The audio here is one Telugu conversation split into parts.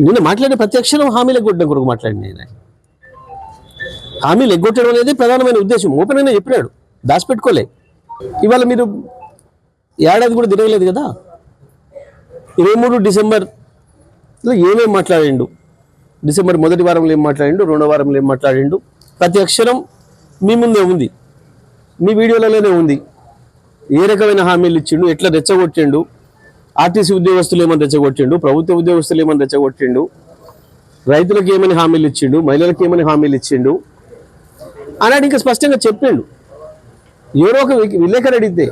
నిన్న మాట్లాడిన ప్రత్యక్షరం హామీలు ఎగ్గొట్టడం కొరకు మాట్లాడింది ఆయన హామీలు ఎగ్గొట్టడం అనేది ప్రధానమైన ఉద్దేశం. ఓపెన్ చెప్పినాడు. దాచిపెట్టుకోలే. ఇవాళ మీరు ఏడాది కూడా తిరగలేదు కదా? ఇరవై మూడు డిసెంబర్లో ఏమేమి మాట్లాడిండు? డిసెంబర్ మొదటి వారంలో ఏం మాట్లాడిండు? రెండో వారంలో ఏం మాట్లాడిండు? ప్రతి అక్షరం మీ ముందే ఉంది. మీ వీడియోలలోనే ఉంది. ఏ రకమైన హామీలు ఇచ్చిండు? ఎట్లా రెచ్చగొట్టిండు? ఆర్టీసీ ఉద్యోగస్తులు ఏమని రెచ్చగొట్టిండు? ప్రభుత్వ ఉద్యోగస్తులు ఏమని రెచ్చగొట్టిండు? రైతులకు ఏమని హామీలు ఇచ్చిండు? మహిళలకు ఏమని హామీలు ఇచ్చిండు? అన్నాడు ఇంకా స్పష్టంగా చెప్పిండు. ఎవరో ఒక విలేకరు అడిగితే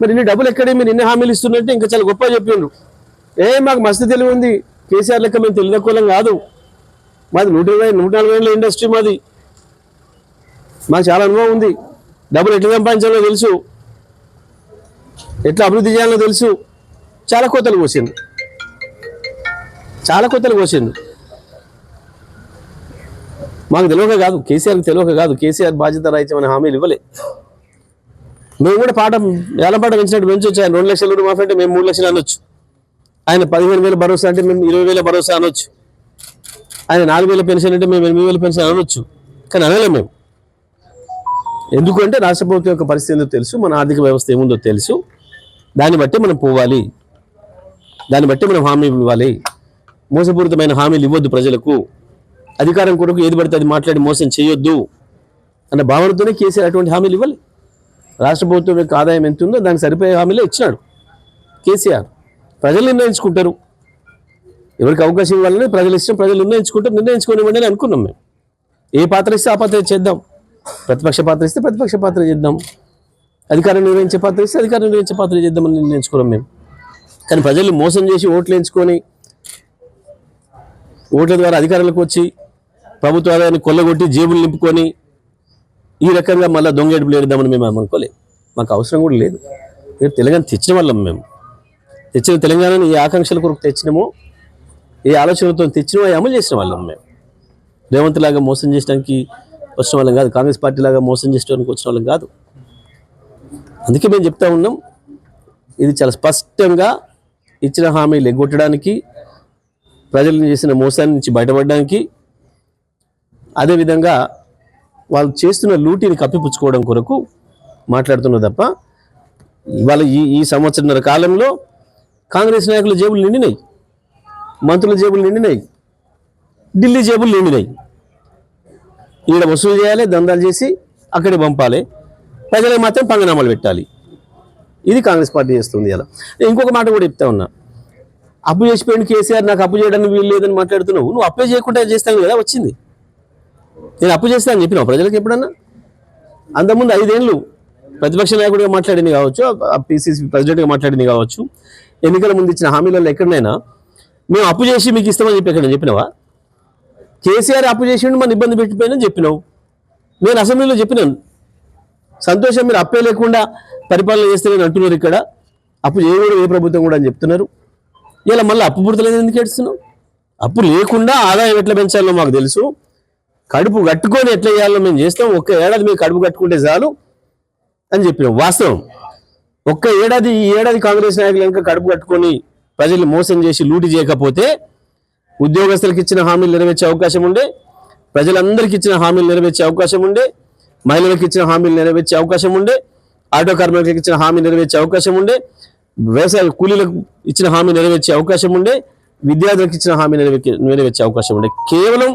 మరి ఇన్ని డబ్బులు ఎక్కడే? మీరు ఇన్ని హామీలు ఇస్తున్నట్టే ఇంకా చాలా గొప్పగా చెప్పిండు. ఏ మాకు మస్తు తెలివి ఉంది. కేసీఆర్ లెక్క మేము తెలివి కాదు. మాది నూట ఇరవై నూట నలభై ఏళ్ళ ఇండస్ట్రీ మాది. మాకు చాలా అనుభవం ఉంది. డబ్బులు ఎట్లా సంపాదించాలో తెలుసు. ఎట్లా అభివృద్ధి చేయాలో తెలుసు. చాలా కోతలు కోసిండు చాలా కోతలు కోసిండు మాకు తెలియక కాదు కేసీఆర్కి తెలియక కాదు కేసీఆర్ బాధ్యత రాయించమని హామీలు ఇవ్వలే. మేము కూడా పాట వేలపాట పెంచినట్టు పెంచొచ్చు ఆయన రెండు లక్షల రూపాయలు మాఫీ అంటే మేము మూడు లక్షలు అనొచ్చు. ఆయన పదిహేను వేల భరోసా అంటే మేము ఇరవై వేల భరోసా అనొచ్చు. ఆయన నాలుగు వేల పెన్షన్ అంటే మేము ఎనిమిది వేల పెన్షన్ అనొచ్చు. కానీ అనలేం మేము. ఎందుకంటే రాష్ట్ర ప్రభుత్వం యొక్క పరిస్థితి తెలుసు మన ఆర్థిక వ్యవస్థ ఏముందో తెలుసు. దాన్ని బట్టి మనం పోవాలి. దాన్ని బట్టి మనం హామీ ఇవ్వాలి. మోసపూరితమైన హామీలు ఇవ్వద్దు ప్రజలకు. అధికారం కొరకు ఏది పడితే అది మాట్లాడి మోసం చేయొద్దు అన్న భావనతోనే కేసీఆర్ అటువంటి హామీలు ఇవ్వాలి. రాష్ట్ర ప్రభుత్వం యొక్క ఆదాయం ఎంత ఉందో దానికి సరిపోయే హామీలే ఇచ్చినాడు కేసీఆర్. ప్రజలు నిర్ణయించుకుంటారు. ఎవరికి అవకాశం ఇవ్వాలని ప్రజలు ఇష్టం ప్రజలు నిర్ణయించుకుంటారు నిర్ణయించుకోనివ్వండి అని అనుకున్నాం మేము. ఏ పాత్ర ఇస్తే ఆ పాత్ర చేద్దాం. ప్రతిపక్ష పాత్ర ఇస్తే ప్రతిపక్ష పాత్ర చేద్దాం. అధికారం నిర్వహించే పాత్ర ఇస్తే అధికారం నిర్వహించే పాత్ర చేద్దామని నిర్ణయించుకున్నాం మేము. కానీ ప్రజలు మోసం చేసి ఓట్లు ఎంచుకొని ఓట్ల ద్వారా అధికారులకు వచ్చి ప్రభుత్వ ఆదాయాన్ని కొల్లగొట్టి జేబులు నింపుకొని ఈ రకంగా మళ్ళీ దొంగ ఏడుపులు ఏడుదామని మేము అనుకోలేదు. మాకు అవసరం కూడా లేదు. మేము తెలంగాణ తెచ్చిన వాళ్ళం మేము. తెచ్చిన తెలంగాణను ఏ ఆకాంక్షల కొరకు తెచ్చినామో ఏ ఆలోచనలతో తెచ్చినమో అవి అమలు చేసిన వాళ్ళం మేము. రేవంత్ లాగా మోసం చేయడానికి వచ్చిన వాళ్ళం కాదు. కాంగ్రెస్ పార్టీ లాగా మోసం చేయడానికి వచ్చిన వాళ్ళం కాదు. అందుకే మేము చెప్తా ఉన్నాం. ఇది చాలా స్పష్టంగా ఇచ్చిన హామీలు ఎగ్గొట్టడానికి ప్రజలను చేసిన మోసాన్ని నుంచి బయటపడడానికి అదేవిధంగా వాళ్ళు చేస్తున్న లూటీని కప్పిపుచ్చుకోవడం కొరకు మాట్లాడుతున్న తప్ప ఇవాళ ఈ ఈ సంవత్సరంన్నర కాలంలో కాంగ్రెస్ నాయకుల జేబులు నిండినాయి మంత్రుల జేబులు నిండినాయి ఢిల్లీ జేబులు నిండినాయి. ఈడ వసూలు చేయాలి దందాలు చేసి అక్కడే పంపాలి ప్రజలకు మాత్రం పంగనామాలు పెట్టాలి. ఇది కాంగ్రెస్ పార్టీ చేస్తుంది ఇలా. నేను ఇంకొక మాట కూడా చెప్తా ఉన్నా. అప్పు చేసిపోయిన కేసీఆర్ నాకు అప్పు చేయడానికి వీలు లేదని మాట్లాడుతున్నావు. నువ్వు అప్లై చేయకుండా చేస్తాను కదా వచ్చింది. నేను అప్పు చేస్తాను అని చెప్పినావు ప్రజలకు ఎప్పుడన్నా? అంతకుముందు ఐదేళ్ళు ప్రతిపక్ష నాయకుడిగా మాట్లాడింది కావచ్చు పిసిసి ప్రెసిడెంట్గా మాట్లాడింది కావచ్చు ఎన్నికల ముందు ఇచ్చిన హామీలలో ఎక్కడైనా మేము అప్పు చేసి మీకు ఇస్తామని చెప్పి ఎక్కడ చెప్పినావా? కేసీఆర్ అప్పు చేసిండు మన ఇబ్బంది పెట్టిపోయినని చెప్పినావు. నేను అసెంబ్లీలో చెప్పినాను. సంతోషం మీరు అప్పే లేకుండా పరిపాలన చేస్తారని అంటున్నారు ఇక్కడ. అప్పు చేయకూడదు ఏ ప్రభుత్వం కూడా అని చెప్తున్నారు. ఇలా మళ్ళీ అప్పు పుడతలేదు ఎందుకు ఏడుస్తున్నాం అప్పు లేకుండా ఆదాయం ఎట్లా పెంచాలో మాకు తెలుసు. కడుపు కట్టుకొని ఎట్లా చేయాలో మేము చేస్తాం. ఒక్క ఏడాది మీరు కడుపు కట్టుకుంటే చాలు అని చెప్పినాం. వాస్తవం. ఒక్క ఏడాది ఈ ఏడాది కాంగ్రెస్ నాయకులు ఇంకా కడుపు కట్టుకొని ప్రజలు మోసం చేసి లూటి చేయకపోతే ఉద్యోగస్తులకు ఇచ్చిన హామీలు నెరవేర్చే అవకాశం ఉండే ప్రజలందరికీ ఇచ్చిన హామీలు నెరవేర్చే అవకాశం ఉండే మహిళలకు ఇచ్చిన హామీలు నెరవేర్చే అవకాశం ఉండే ఆటో కార్మికులకు ఇచ్చిన హామీ నెరవేర్చే అవకాశం ఉండే వ్యవసాయ కూలీలకు ఇచ్చిన హామీ నెరవేర్చే అవకాశం ఉండే విద్యార్థులకు ఇచ్చిన హామీ నెరవేర్చే అవకాశం ఉండే. కేవలం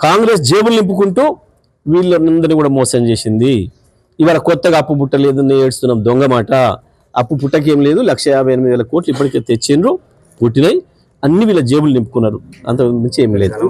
కాంగ్రెస్ జేబులు నింపుకుంటూ వీళ్ళందరినీ కూడా మోసం చేసింది. ఇవాళ కొత్తగా అప్పు పుట్టలేదని ఏడుస్తున్నాం దొంగ మాట. అప్పు పుట్టకేం లేదు లక్ష యాభై ఎనిమిది వేల కోట్లు ఇప్పటికే తెచ్చిండ్రు పుట్టినాయి అన్ని వీళ్ళ జేబులు నింపుకున్నారు. అంత మించి ఏమీ లేదు.